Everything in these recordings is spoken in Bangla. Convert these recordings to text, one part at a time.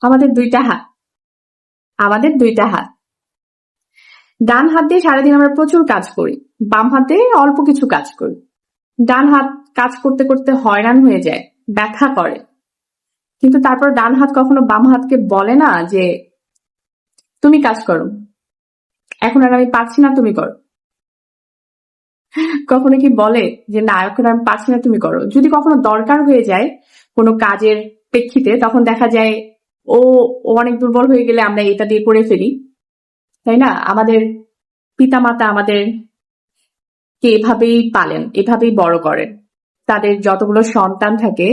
আমাদের দুইটা হাত। আমাদের দুইটা হাত। ডান হাত দিয়ে সারাদিন আমরা প্রচুর কাজ করি, বাম হাতে অল্প কিছু কাজ করি। ডান হাত কাজ করতে করতে হয়রান হয়ে যায়, ব্যথা করে। কিন্তু তারপর ডান হাত কখনো বাম হাতকে বলে না যে, তুমি কাজ করো। এখন আর আমি পারছি না, তুমি করো। কখনো কি বলে যে, না, এখন আমি পারছি না, তুমি করো? যদি কখনো দরকার হয়ে যায় কোনো কাজের প্রেক্ষিতে, তখন দেখা যায় ও অনেক দুর্বল হয়ে গেলে আমরা এটা দিয়ে করে ফেলি, তাই না? আমাদের পিতামাতা আমাদের কে এভাবেই পালেন, এভাবেই বড় করেন। তাদের যতগুলো সন্তান থাকে,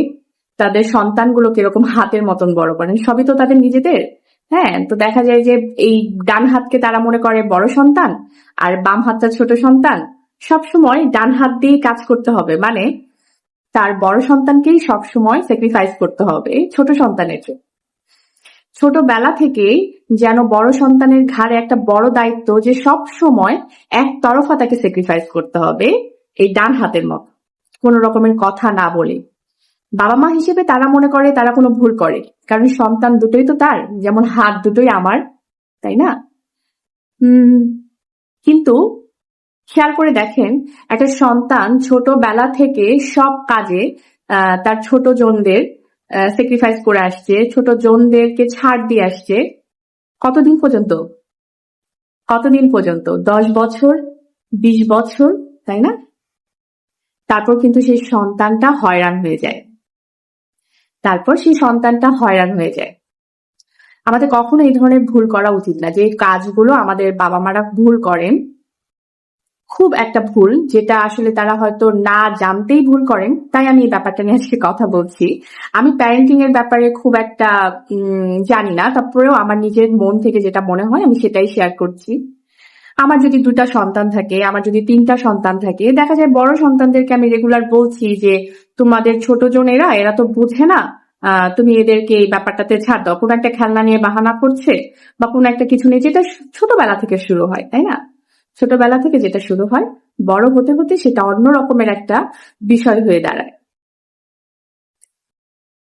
তাদের সন্তানগুলোকে এরকম হাতের মতন বড় করেন, সবই তো তাদের নিজেদের। হ্যাঁ তো দেখা যায় যে এই ডান হাতকে তারা মনে করে বড় সন্তান, আর বাম হাতটা ছোট সন্তান। সবসময় ডান হাত দিয়ে কাজ করতে হবে মানে তার বড় সন্তানকেই সবসময় স্যাক্রিফাইস করতে হবে ছোট সন্তানের জন্য। ছোটবেলা থেকেই যেন বড় সন্তানের ঘাড়ে একটা বড় দায়িত্ব যে সব সময় এক তরফা তাকে স্যাক্রিফাইস করতে হবে, এই ডান হাতের মতো। কোন রকমের কথা না বলে। বাবা মা হিসেবে তারা মনে করে, তারা কোনো ভুল করে। কারণ সন্তান দুটোই তো তার, যেমন হাত দুটোই আমার, তাই না? উম, কিন্তু খেয়াল করে দেখেন, একটা সন্তান ছোটবেলা থেকে সব কাজে তার ছোট জনদের স্যাক্রিফাইস করে আসছে, ছোট জনদেরকে ছাড় দিয়ে আসছে। কতদিন পর্যন্ত? কতদিন পর্যন্ত? দশ বছর? বিশ বছর? তাই না? তারপর কিন্তু সেই সন্তানটা হয়রান হয়ে যায়। তারপর সেই সন্তানটা হয়রান হয়ে যায়। আমাদের কখনো এই ধরনের ভুল করা উচিত না যে কাজগুলো আমাদের বাবা মারা ভুল করেন। খুব একটা ভুল, যেটা আসলে তারা হয়তো না জানতেই ভুল করেন, তাই আমি এই ব্যাপারটা নিয়ে আজকে কথা বলছি। আমি প্যারেন্টিং এর ব্যাপারে খুব একটা জানি না, তারপরেও আমার নিজের মন থেকে যেটা মনে হয় আমি সেটাই শেয়ার করছি। আমার যদি দুটা সন্তান থাকে, আমার যদি তিনটা সন্তান থাকে, দেখা যায় বড় সন্তানদেরকে আমি রেগুলার বলছি যে, তোমাদের ছোট জনেরা, এরা তো বুঝে না তুমি এদেরকে এই ব্যাপারটাতে ছাড় দাও। কোনো একটা খেলনা নিয়ে বাহানা করছে, বা কোনো একটা কিছু নিয়ে যেটা ছোটবেলা থেকে শুরু হয়, তাই না? ছোটবেলা থেকে যেটা শুরু হয়, বড় হতে হতে সেটা অন্য রকমের একটা বিষয় হয়ে দাঁড়ায়।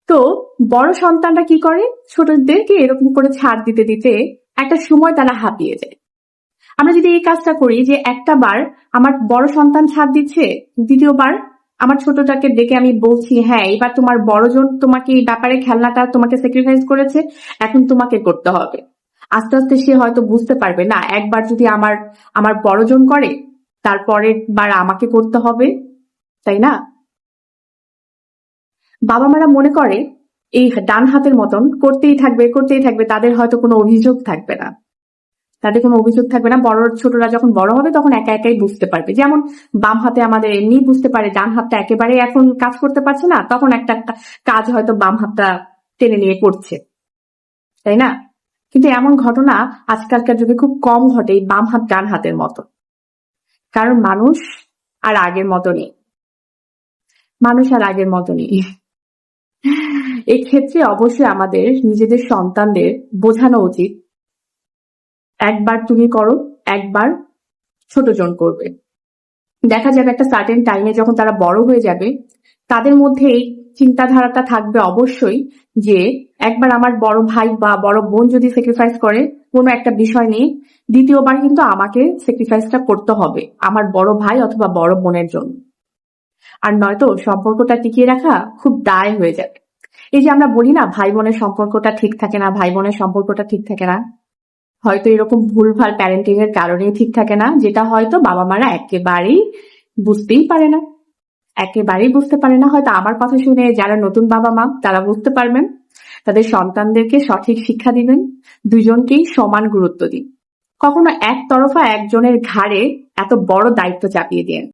তো বড় সন্তানরা কি করে? ছোটদেরকে এরকম করে ছাড় দিতে দিতে একটা সময় তারা হাঁপিয়ে যায়। আমরা যদি এই কাজটা করি যে একটা বার আমার বড় সন্তান ছাড় দিচ্ছে দ্বিতীয়বার আমার ছোটটাকে দেখে আমি বলছি হ্যাঁ এবার তোমার বড়জন তোমাকে এই ব্যাপারে খেলনাটা তোমাকে স্যাক্রিফাইস করেছে, এখন তোমাকে করতে হবে। আস্তে আস্তে সে হয়তো বুঝতে পারবে, না, একবার যদি আমার আমার বড়জন করে, তারপরের বার আমাকে করতে হবে। তাই না? বাবা মারা মনে করে, এই ডান হাতের মতন করতেই থাকবে করতেই থাকবে, তাদের হয়তো কোনো অভিযোগ থাকবে না। তাদের কোনো অভিযোগ থাকবে না। বড়, ছোটরা যখন বড় হবে, তখন একা একাই বুঝতে পারবে। যেমন বাম হাতে আমাদের এমনি বুঝতে পারে, ডান হাতটা একেবারে এখন কাজ করতে পারছে না, তখন একটা একটা কাজ হয়তো বাম হাতটা টেনে নিয়ে করছে। তাই না? কিন্তু এমন ঘটনা আজকালকার যুগে খুব কম ঘটে এই বাম হাত, ডান হাতের মতো। কারণ মানুষ আর আগের মতো নেই। মানুষ আর আগের মতো নেই। এই ক্ষেত্রে অবশ্যই আমাদের নিজেদের সন্তানদের বোঝানো উচিত, একবার তুমি করো, একবার ছোট জন করবে। দেখা যাবে একটা সার্টেন টাইমে যখন তারা বড় হয়ে যাবে, তাদের মধ্যে এই চিন্তাধারাটা থাকবে অবশ্যই যে একবার আমার বড় ভাই বা বড় বোন যদি স্যাক্রিফাইস করে, কোনো একটা বিষয় নিয়ে দ্বিতীয়বার কিন্তু আমাকে স্যাক্রিফাইসটা করতে হবে, আমার বড় ভাই অথবা বড় বোনের জন্য। আর নয়তো সম্পর্কটা টিকিয়ে রাখা খুব দায় হয়ে যাবে। এই যে আমরা বলি না, ভাই বোনের সম্পর্কটা ঠিক থাকে না, ভাই বোনের সম্পর্কটা ঠিক থাকে না। হয়তো এরকম ভুলভাল প্যারেন্টিং এর কারণেই ঠিক থাকে না, যেটা হয়তো বাবা মারা একেবারেই বুঝতেই পারে না। একেবারেই বুঝতে পারে না। হয়তো আমার কথা শুনে যারা নতুন বাবা মা, তারা বুঝতে পারবেন। তাদের সন্তানদেরকে সঠিক শিক্ষা দিবেন। দুজনকেই সমান গুরুত্ব দিন। কখনো একতরফা একজনের ঘাড়ে এত বড় দায়িত্ব চাপিয়ে দিন